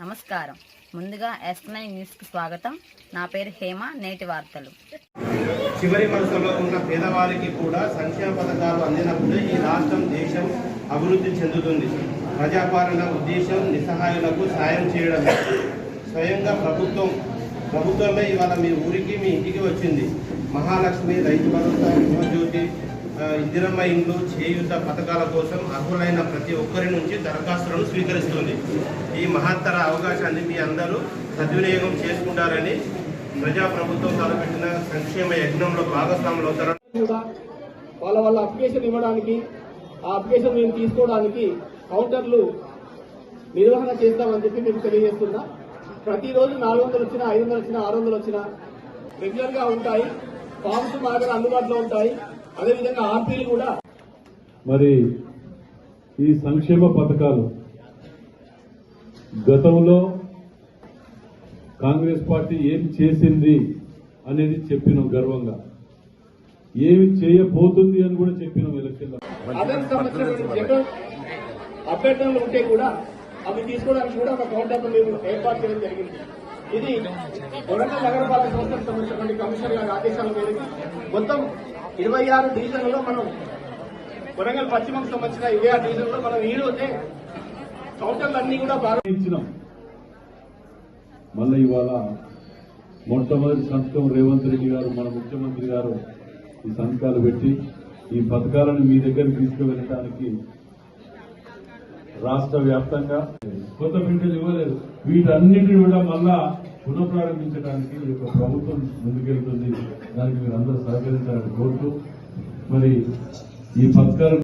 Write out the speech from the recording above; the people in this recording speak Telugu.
నమస్కారం. ముందుగా ఎస్ నైన్ న్యూస్కి స్వాగతం. నా పేరు హేమ నేటి వార్తలు. చివరి వరుసలో ఉన్న పేదవారికి కూడా సంక్షేమ పథకాలు అందినప్పుడే ఈ రాష్ట్రం దేశం అభివృద్ధి చెందుతుంది. ప్రజాపాలన ఉద్దేశం నిస్సహాయులకు సాయం చేయడం స్వయంగా ప్రభుత్వం ప్రభుత్వమే ఇవాళ మీ ఊరికి మీ ఇంటికి వచ్చింది. మహాలక్ష్మి రైతు భరోసా గృహజ్యోతి ఇందిరమ్మ ఇండ్లు చేయూత పథకాల కోసం అర్హులైన ప్రతి ఒక్కరి నుంచి దరఖాస్తులను స్వీకరిస్తుంది. ఈ మహత్తర అవకాశాన్ని మీ అందరూ సద్వినియోగం చేసుకుంటారని ప్రజాప్రభుత్వం తలపెట్టిన సంక్షేమ యజ్ఞంలో భాగస్వాములు అవుతారని కూడా వాళ్ళ వాళ్ళ అప్లికేషన్ ఇవ్వడానికి ఆ అప్లికేషన్ మేము తీసుకోవడానికి కౌంటర్లు నిర్వహణ చేస్తామని చెప్పి మేము తెలియజేస్తున్నా. ప్రతిరోజు నాలుగు వందలు వచ్చినా ఐదు వందలు వచ్చినా ఆరు వందలు వచ్చినా రెగ్యులర్గా ఉంటాయి. ఫామ్స్ మా దగ్గర అందుబాటులో ఉంటాయి. అదేవిధంగా ఆర్పీలు కూడా మరి ఈ సంక్షేమ పథకాలు గతంలో కాంగ్రెస్ పార్టీ ఏం చేసింది అనేది చెప్పినాం గర్వంగా. ఏమి చేయబోతుంది అని కూడా చెప్పినాం ఎలక్షన్లో అభ్యర్థనలు ఉంటే కూడా అవి తీసుకోవడానికి కూడా ఒక కౌంటర్ మేము ఏర్పాటు చేయడం జరిగింది. ఇది వరంగల్ నగరపాలక సంస్థకు సంబంధించినటువంటి కమిషనర్ గారి ఆదేశాల మేరకు మొత్తం ఇరవై ఆరు డివిజన్లలో మనం వరంగల్ పశ్చిమకు సంబంధించిన ఇరవై ఆరు డివిజన్లో మనం ఈ రోజే కౌంటర్లు అన్ని కూడా బాగా మళ్ళీ ఇవాళ మొట్టమొదటి సంతకం రేవంత్ రెడ్డి గారు మన ముఖ్యమంత్రి గారు ఈ సంతకాలు పెట్టి ఈ పథకాలను మీ దగ్గరికి తీసుకువెళ్ళడానికి రాష్ట్ర వ్యాప్తంగా కొత్త బిడ్డలు ఇవ్వలేదు. వీటన్నిటిని కూడా మళ్ళా పునఃప్రారంభించడానికి ఈ యొక్క ప్రభుత్వం ముందుకెళ్తుంది. దానికి మీరు అందరూ సహకరించాలని కోరుతూ మరి ఈ పథకాలు